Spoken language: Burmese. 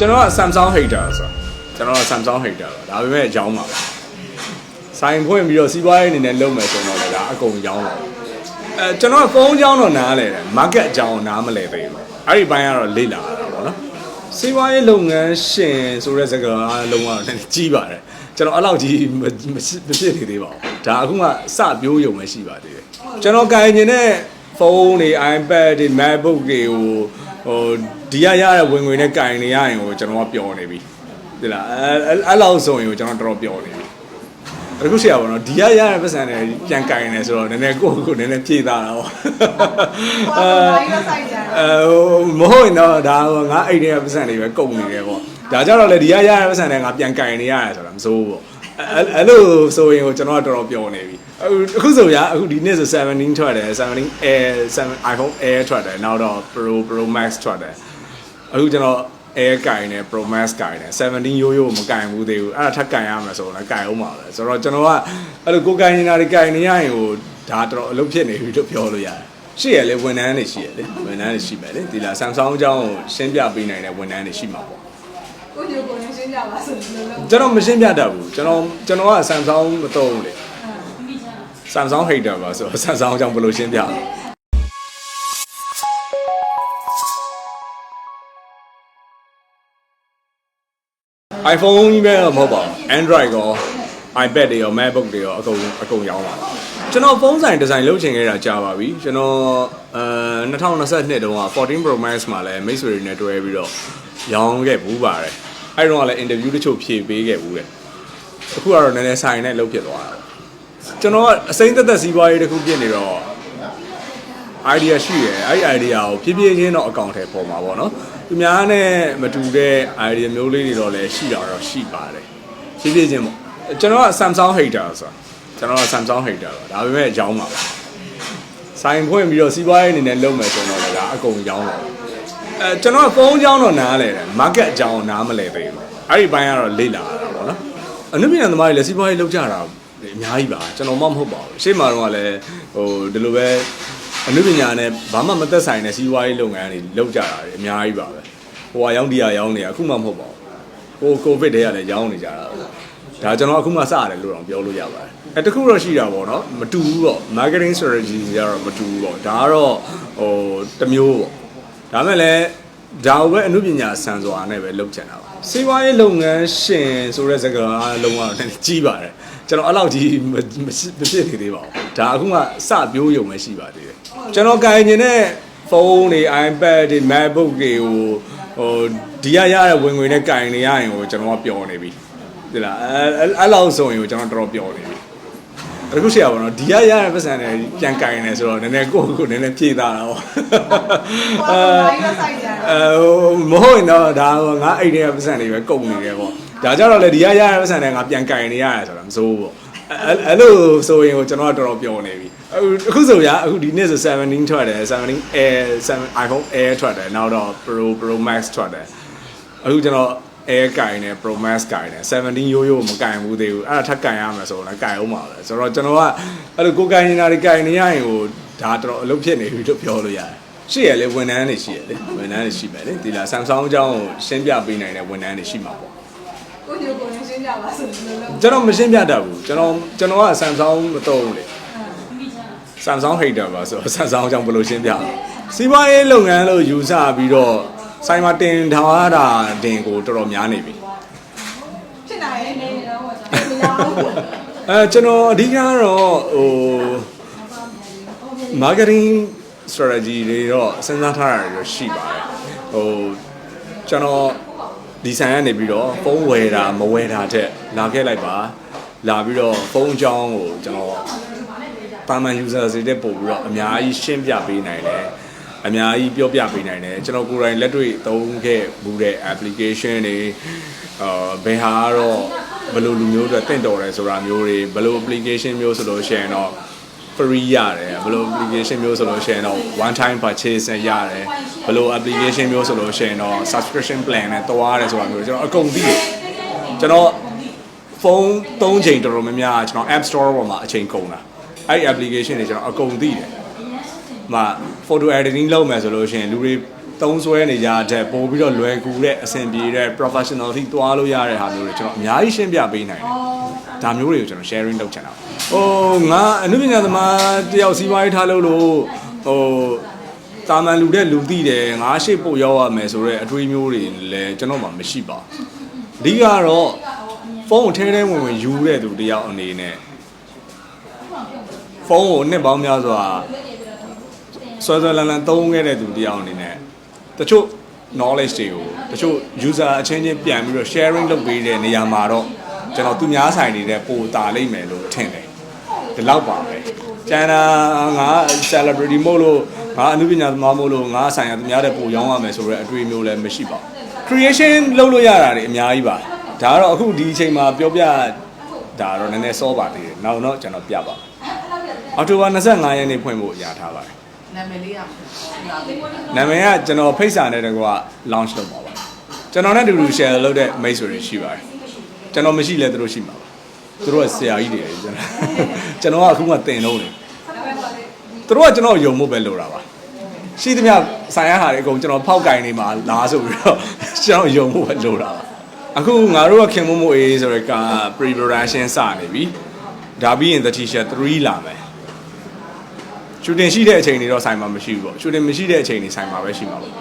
ကျွန်တော်က Samsung hater ဆိုတော့ကျွန်တော်က Samsung hater ပါဒါပေမဲ့ရောင်းပါဆိုင်ဖွင့်ပြီးတော့စီးပွားရေးအနေနဲ့လုပ်မယ်ဆိုတော့လည်းဒါအကုန်ရောင်းပါအဲကျွန်တော်ကဖုန်းအကြောင်းတော့နားလဲတယ် market အကြောင်းနားမလဲသေးဘူးအဲ့ဒီဘိုင်းကတော့လေ့လာရတာပေါ့နော်စီးပွားရေးလုပ်ငန်းရှင်ဆိုတဲ့စကားအားလုံးကတော့နည်းနည်းကြီးပါတယ်ကျွန်တော်အဲ့လောက်ကြီးမမဖြစ်မဖြစ်နေသေးပါဘူးဒါအခုမှစပြိုးယုံပဲရှိပါသေးတယ်ကျွန်တော်ကင်နေတဲ့ဖုန်းတွေ iPad တွေ MacBook တွေကို ဟိုဒီရရတဲ့ဝင်ငွေနဲ့ကင်နေရရင်ဟိုကျွန်တော်ကပျော်နေပြီဒီလားအဲအဲ့အဲ့လောက်ဆိုရင်ဟိုကျွန်တော်တော်တော်ပျော်နေပြီအခုရှိရပါတော့ဒီရရတဲ့ပတ်စံတွေပြန်ကင်နေဆိုတော့နည်းနည်းကိုယ့်ကိုယ်နည်းနည်းပြေးသားတာပေါ့ဟိုကတော့ဆိုင်ကြတယ်အဲဟိုမဟုတ်ရင်တော့ဒါဟိုငါအိတ်တွေကပတ်စံတွေပဲကုန်နေတယ်ပေါ့ဒါကြတော့လေဒီရရတဲ့ပတ်စံတွေငါပြန်ကင်နေရတယ်ဆိုတာမစိုးဘူးပေါ့ အဲ့အဲ့လိုဆိုရင်ဟိုကျွန်တော်ကတော်တော်ပျော်နေပြီအခုဆိုရအခုဒီနေ့ဆို17ထွက်တယ်17 Air 7 iPhone Air ထွက်တယ်နောက်တော့ Pro Pro Max ထွက်တယ်အခုကျွန်တော် Air ကင်တယ် Pro Max ကင်တယ်17ရိုးရိုးမကင်ဘူးသေးဘူးအဲ့ဒါထပ်ကင်ရမယ်ဆိုတော့လည်းကင်အောင်ပါပဲဆိုတော့ကျွန်တော်ကအဲ့လိုကိုကင်နေတာတွေကင်နေရရင်ဟိုဒါတော်တော်အလုပ်ဖြစ်နေပြီလို့ပြောလို့ရတယ်ရှိရလေဝန်ထမ်းတွေရှိရလေဝန်ထမ်းတွေရှိမယ်လေဒီလား Samsung အကြောင်းကိုရှင်းပြပေးနိုင်တဲ့ဝန်ထမ်းတွေရှိမှာပေါ့ ကိုညိုကိုရင်ရှင်းကြပါဆိုလို့လို့ကျွန်တော်မရှင်းပြတတ်ဘူးကျွန်တော်ကျွန်တော်က Samsung မသုံးဘူးလေ Samsung hater ပါဆိုတော့ Samsung အကြောင်းဘယ်လိုရှင်းပြလဲ iPhone ကြီးပဲတော့မဟုတ်ပါဘူး Android ရော iPad တွေရော MacBook တွေရောအကုန်အကုန်ရောင်းပါကျွန်တော်ဖုန်းဆိုင်ဒီဇိုင်လုပ်ချင်ခဲ့တာကြာပါပြီကျွန်တော်အဲ2022တုန်းက14 Pro Max မှာလည်းမိတ်ဆွေတွေနဲ့တွဲပြီးတော့ ရောင်းခဲ့ဘူးပါတယ်အဲ့တော့ကလည်း interview တချို့ဖြေပေးခဲ့ဘူးတဲ့အခုကတော့နည်းနည်းဆိုင်နဲ့လုပ်ဖြစ်သွားတာကျွန်တော်ကအစိမ့်သက်သက်စီးပွားရေးတစ်ခုဖြစ်နေတော့ idea ရှိရယ်အဲ့ဒီ idea ကိုဖြည်းဖြည်းချင်းတော့အကောင့်ထဲပေါ်မှာပေါ့နော်သူများနဲ့မတူတဲ့ idea မျိုးလေးတွေတော့လည်းရှိတာတော့ရှိပါတယ်ဖြည်းဖြည်းချင်းပေါ့ကျွန်တော်က Samsung hater ဆိုတော့ကျွန်တော်က Samsung hater ပါဒါပေမဲ့ရောင်းပါပါဆိုင်ဖွင့်ပြီးတော့စီးပွားရေးအနေနဲ့လုပ်မယ်ဆိုတော့လည်းဒါအကုန်ရောင်းပါ အဲကျွန်တော်ကဖုန်းအကြောင်းတော့နားလဲတယ် market အကြောင်းနားမလဲသေးဘူးအဲ့ဒီဘိုင်းကတော့လေ့လာရတာပေါ့နော်အနုပညာသမားတွေလည်းစီးပွားရေးလုပ်ကြတာအများကြီးပါကျွန်တော်မှမဟုတ်ပါဘူးရှေ့မှာတော့ကလည်းဟိုဒီလိုပဲအနုပညာနဲ့ဘာမှမသက်ဆိုင်တဲ့စီးပွားရေးလုပ်ငန်းတွေလုပ်ကြတာတွေအများကြီးပါပဲဟိုကရောင်းဒီကရောင်းနေအခုမှမဟုတ်ပါဘူးဟိုကိုဗစ်တည်းကလည်းရောင်းနေကြတာဒါကျွန်တော်အခုမှစရတယ်လို့တော့ပြောလို့ရပါတယ်အဲတခုတော့ရှိတာပေါ့နော်မတူဘူးပေါ့ marketing strategy တွေကတော့မတူဘူးပေါ့ဒါကတော့ဟိုတစ်မျိုးပေါ့ ဒါမဲ့လည်းဒါကိုပဲအနုပညာစံစွာနဲ့ပဲလုပ်ချင်တာပါစီးပွားရေးလုပ်ငန်းရှင်ဆိုတဲ့စကားအားလုံးကတော့နည်းနည်းကြီးပါတယ်ကျွန်တော်အဲ့လောက်ကြီးမမမဖြစ်နေသေးပါဘူးဒါအခုမှစပြိုးယုံပဲရှိပါသေးတယ်ကျွန်တော်ကင်နေတဲ့ဖုန်းတွေ iPad တွေ MacBook တွေကိုဟိုဒီရရတဲ့ဝင်ငွေနဲ့ကင်နေရရင်ဟိုကျွန်တော်ကပျော်နေပြီဒီလားအဲအဲ့အဲ့လောက်ဆိုရင်ဟိုကျွန်တော်တော်တော်ပျော်နေပြီ အခုရှိရပါတော့ဒီရရတဲ့ပတ်စံတွေပြန်ကင်နေဆိုတော့နည်းနည်းကိုယ့်ကိုယ်နည်းနည်းပြေးသားတာပေါ့ဟိုကတော့ဆိုင်ကြတယ်အဲဟိုမဟုတ်ရင်တော့ဒါဟိုငါအိတ်တွေကပတ်စံတွေပဲကုန်နေတယ်ပေါ့ဒါကြတော့လေဒီရရတဲ့ပတ်စံတွေငါပြန်ကင်နေရတယ်ဆိုတာမစိုးဘူးပေါ့အဲ့အဲ့လိုဆိုရင်ဟိုကျွန်တော်ကတော်တော်ပျော်နေပြီအခုအခုဆိုရအခုဒီနေ့ဆို17ထွက်တယ်17 Air 7 iPhone Air ထွက်တယ်နောက်တော့ Pro Pro Max ထွက်တယ်အခုကျွန်တော် Air ကင်တယ် Pro Max ကင်တယ်17ရိုးရိုးမကင်ဘူးသေးဘူးအဲ့ဒါထပ်ကင်ရမယ်ဆိုတော့လည်းကင်အောင်ပါပဲဆိုတော့ကျွန်တော်ကအဲ့လိုကိုကင်နေတာတွေကင်နေရရင်ဟိုဒါတော်တော်အလုပ်ဖြစ်နေပြီလို့ပြောလို့ရတယ်ရှိရလေဝန်ထမ်းတွေရှိရလေဝန်ထမ်းတွေရှိမယ်လေဒီလား Samsung အကြောင်းကိုရှင်းပြပေးနိုင်တဲ့ဝန်ထမ်းတွေရှိမှာပေါ့ကိုညိုကိုရင်ရှင်းကြပါဆိုလို့လို့ကျွန်တော်မရှင်းပြတတ်ဘူးကျွန်တော်ကျွန်တော်က Samsung မသုံးဘူးလေ Samsung hater ပါဆိုတော့ Samsung အကြောင်းဘယ်လိုရှင်းပြလဲစီးပွားရေးလုပ်ငန်းလို့ယူဆပြီးတော့ ဆိုင်မှာတင်ထားတာတင်ကိုတော်တော်များနေပြီဖြစ်နိုင်ရဲ့နေတော့ဟိုမရဘူးအဲကျွန်တော်အဓိကတော့ဟို marketing strategy တွေတော့စဉ်းစားထားတာတွေတော့ရှိပါတယ်ဟိုကျွန်တော်ဒီဆိုင်ကနေပြီးတော့ဖုန်းဝယ်တာမဝယ်တာတဲ့လာခဲ့လိုက်ပါလာပြီးတော့ဖုန်းအကြောင်းကိုကျွန်တော်ပါမန် user တွေတက်ပို့ပြီးတော့အများကြီးရှင်းပြပေးနိုင်တယ် အများကြီးပြောပြပေးနိုင်တယ်ကျွန်တော်ကိုယ်တိုင်လက်တွေ့သုံးခဲ့မှုတဲ့ application တွေအာဘယ်ဟာကတော့ဘယ်လိုလူမျိုးတွေတင့်တော်တယ်ဆိုတာမျိုးတွေဘယ်လို application မျိုးဆိုလို့ရှိရင်တော့ free ရတယ်ဘယ်လို application မျိုးဆိုလို့ရှိရင်တော့ one time purchase နဲ့ရတယ်ဘယ်လို application မျိုးဆိုလို့ရှိရင်တော့ subscription plan နဲ့တွားရတယ်ဆိုတာမျိုးကျွန်တော်အကုန်သိတယ်ကျွန်တော်ဖုန်း၃ချိန်တော်တော်များများကျွန်တော် App Store ပေါ်မှာအချိန်ကုန်တာအဲ့ဒီ application တွေကျွန်တော်အကုန်သိတယ်။ မှာ photo editing လုပ်မယ်ဆိုလို့ရှိရင်လူတွေသုံးစွဲနေကြတဲ့ပို့ပြီးတော့လွယ်ကူတဲ့အဆင်ပြေတဲ့ professional ထိသွားလို့ရတဲ့ဟာမျိုးတွေကျွန်တော်အများကြီးရှင်းပြပေးနိုင်တယ်ဒါမျိုးတွေကိုကျွန်တော် sharing လုပ်ချင်တာဟိုငါအနုပညာသမားတယောက်စီးပွားရေးထားလို့လို့ဟိုတာမန်လူတဲ့လူသိတယ်ငါရှေ့ပို့ရောက်ရမယ်ဆိုတော့အတွေးမျိုးတွေလည်းကျွန်တော်မှမရှိပါဘူးအဓိကတော့ဖုန်းကိုထဲထဲဝင်ဝင်ယူတဲ့သူတယောက်အနေနဲ့ဖုန်းကိုနှစ်ပေါင်းများစွာ ဆွဲဆွဲလန်းလန်းသုံးခဲ့တဲ့သူတယောက်အနေနဲ့တချို့ knowledge တွေကိုတချို့ user အချင်းချင်းပြန်ပြီးတော့ sharing လုပ်ပေးတဲ့နေရာမှာတော့ကျွန်တော်သူများဆိုင်နေတဲ့ပိုတာလိမ့်မယ်လို့ထင်တယ်ဒီလောက်ပါပဲကျန်တာငါ celebrity မို့လို့ငါအနုပညာသမားမို့လို့ငါဆိုင်ရသူများတဲ့ပိုရောင်းရမယ်ဆိုတော့အတွေ့အမျိုးလည်းမရှိပါဘူး creation လုပ်လို့ရတာတွေအများကြီးပါဒါကတော့အခုဒီအချိန်မှာပြောပြဒါတော့နည်းနည်းစောပါသေးတယ်နောက်တော့ကျွန်တော်ပြပါအောက်တိုဘာ25ရက်နေ့ဖွင့်ဖို့ရာထားပါတယ် နာမည်လေးရမှာနာမည်နာမည်ကကျွန်တော်ဖိတ်စာနဲ့တကွာ launch လုပ်ပါပါကျွန်တော်နဲ့တူတူ share လုပ်တဲ့မိတ်ဆွေတွေရှိပါတယ်ကျွန်တော်မရှိလဲသူတို့ရှိမှာပါသူတို့ကဆရာကြီးတွေလေကျွန်တော်ကျွန်တော်ကအခုမှတင်တော့တယ်သူတို့ကကျွန်တော်ယုံဖို့ပဲလိုတာပါရှိသမျှဆိုင်ရဟာတွေအကုန်ကျွန်တော်ဖောက်ကင်နေမှာလားဆိုပြီးတော့ကျွန်တော်ယုံဖို့ပဲလိုတာပါအခုငါတို့ကခင်မမို့အေးဆိုရက pre production စနေပြီဒါပြီးရင် the t-shirt 3လာမယ် ရှူတင်ရှိတဲ့အချိန်တွေတော့ဆိုင်မှာမရှိဘူးပေါ့ရှူတင်မရှိတဲ့အချိန်တွေဆိုင်မှာပဲရှိမှာပေါ့